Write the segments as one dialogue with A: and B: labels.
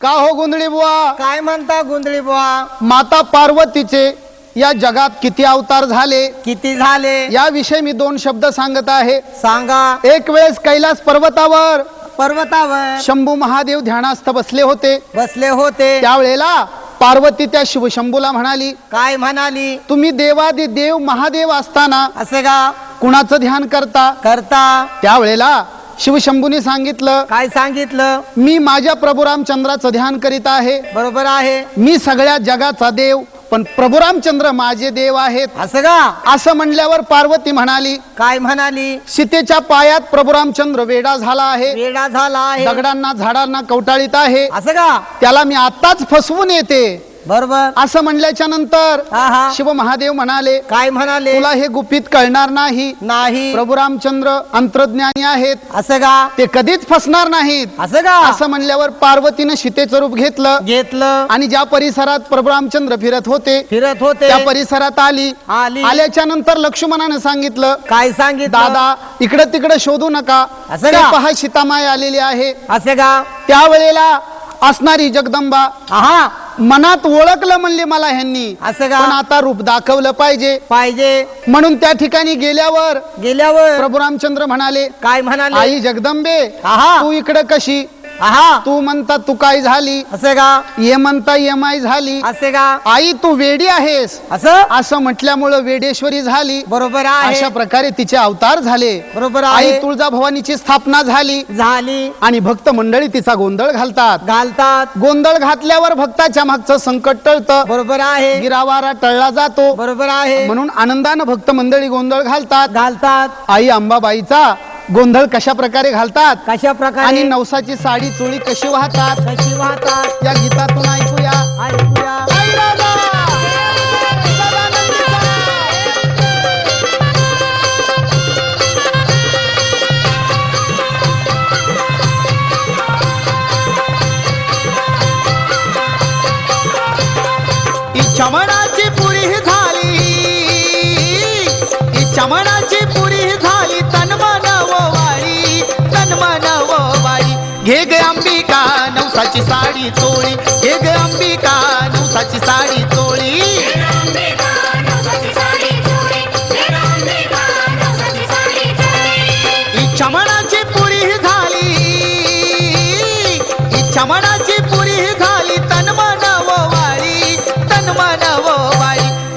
A: का हो गोंधळी बुवा?
B: काय म्हणता गुंदळी बुवा?
A: माता पार्वतीचे या जगात किती अवतार झाले?
B: किती झाले?
A: याविषयी मी दोन शब्द सांगत आहे.
B: सांगा.
A: एक वेळेस कैलास पर्वतावर
B: पर्वतावर.
A: शंभू महादेव ध्यानास्थ बसले होते.
B: बसले होते.
A: त्यावेळेला पार्वती त्या शिवशंभूला म्हणाली
B: काय म्हणाली?
A: तुम्ही देवादी देव महादेव असताना
B: असे का?
A: कुणाचं ध्यान करता?
B: करता.
A: त्यावेळेला शिवशंभूने सांगितलं
B: काय सांगितलं?
A: मी माझ्या प्रभू रामचंद्राचं ध्यान करीत आहे.
B: बरोबर आहे.
A: मी सगळ्या जगाचा देव पण प्रभू रामचंद्र माझे देव आहेत.
B: असं का?
A: असं म्हणल्यावर पार्वती म्हणाली
B: काय म्हणाली?
A: सीतेच्या पायात प्रभू रामचंद्र वेडा झाला आहे.
B: वेडा झाला आहे.
A: दगडांना झाडांना कवटाळीत आहे.
B: असं का?
A: त्याला मी आताच फसवून येते.
B: बरोबर.
A: असं म्हणल्याच्या नंतर
B: हा हा.
A: शिव महादेव म्हणाले
B: काय म्हणाले?
A: तुला हे गुपित कळणार नाही.
B: नाही.
A: प्रभू रामचंद्र अंतर्ज्ञानी आहेत.
B: असं का?
A: ते कधीच फसणार नाहीत.
B: असं का?
A: असं म्हणल्यावर पार्वतीनं सीतेचं रूप घेतलं.
B: घेतलं.
A: आणि ज्या परिसरात प्रभू रामचंद्र फिरत होते
B: फिरत होते.
A: त्या परिसरात आली.
B: आली.
A: आल्याच्यानंतर लक्ष्मणानं सांगितलं
B: काय सांगितलं?
A: दादा इकडे तिकडे शोधू नका.
B: असं
A: ते
B: का?
A: पहा सीतामाय आलेली आहे.
B: असे का?
A: त्यावेळेला असणारी जगदंबा.
B: हा
A: मनात ओळखलं म्हणले मला ह्यांनी.
B: असं का?
A: पण आता रूप दाखवलं पाहिजे.
B: पाहिजे.
A: म्हणून त्या ठिकाणी गेल्यावर
B: गेल्यावर?
A: प्रभू रामचंद्र म्हणाले
B: काय म्हणाले?
A: आई जगदंबे
B: आहा.
A: तू इकडे कशी?
B: आहा.
A: तू म्हणता तू काय झाली?
B: असे का?
A: ये म्हणता एम झाली.
B: असे का?
A: आई तू वेडी आहेस.
B: असं?
A: असं म्हटल्यामुळं वेडेश्वरी झाली.
B: बरोबर आहे.
A: अशा प्रकारे तिचे अवतार झाले.
B: बरोबर
A: आई
B: आहे
A: तुळजाभवानीची स्थापना झाली.
B: झाली.
A: आणि भक्त मंडळी तिचा गोंधळ घालतात.
B: घालतात.
A: गोंधळ घातल्यावर भक्ताच्या मागचं संकट टळतं.
B: बरोबर आहे.
A: गिरावारा टळला जातो.
B: बरोबर आहे.
A: म्हणून आनंदानं भक्त मंडळी गोंधळ घालतात.
B: घालतात.
A: आई अंबाबाईचा गोंधळ कशा प्रकारे घालतात?
B: कशा
A: आणि
B: प्रकारे
A: नवसाची साडी चोळी कशी वाहतात?
B: कशी वाहतात?
A: या गीतातून ऐकूया! इच्छा मनाची पुरी झाली. इच्छा मनाची घे ग अंबिका नवसाची साडी चोळी. घे ग अंबिका नवसाची साडी चोळी. इच्छा मनाची पुरी झाली. इच्छा मनाची पुरी झाली तन तन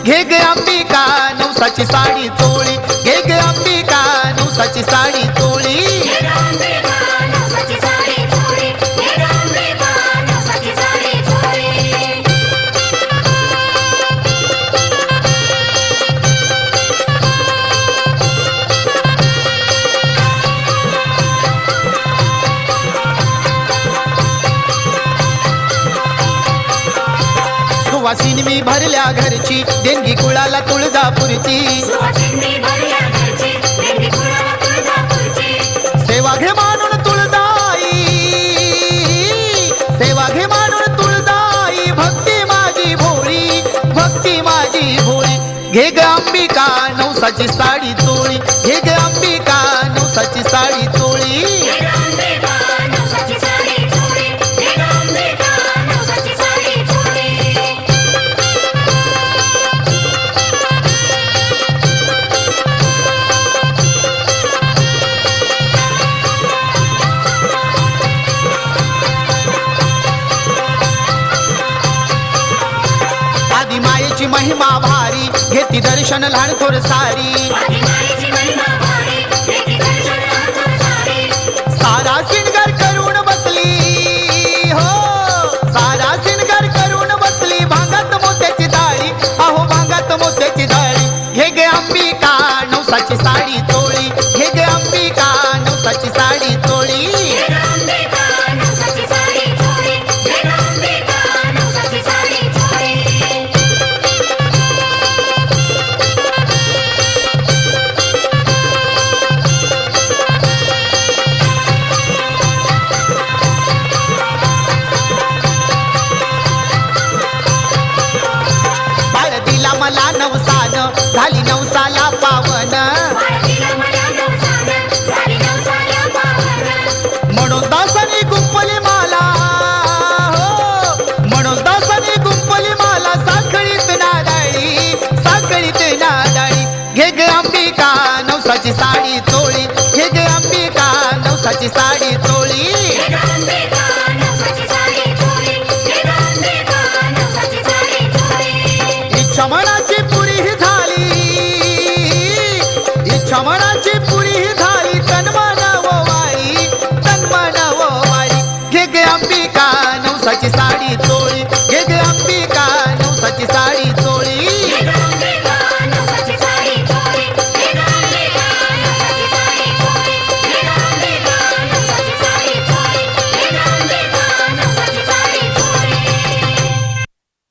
A: घे ग अंबिका नवसाची साडी चोळी. सुवासिनी मी भरल्या घरची देणगी कुळाला तुळजापूरची. सेवा घे मानून तुळजाई. सेवा घे मानून तुळजाई. भक्ती माझी भोळी भक्ती माझी भोळी घे ग अंबिका नवसाची साडी मायेची महिमा भारी घेती दर्शन लहान थोर सारी. सारा सिंगार करून बसली हो. सारा सिंगार करून बसली भांगात मोत्याची जाळी अहो भांगात मोत्याची जाळी घे गे अंबिका नवसाची साडी नवसाची साडी चोळी. हे गे अंबिका नवसाची साडी चोळी. इच्छा मनाची पुरी ही झाली. इच्छा मनाची पुरी ही झाली. तन्मन वारी तन्मन वारी. घे गे अंबिका नवसाची साडी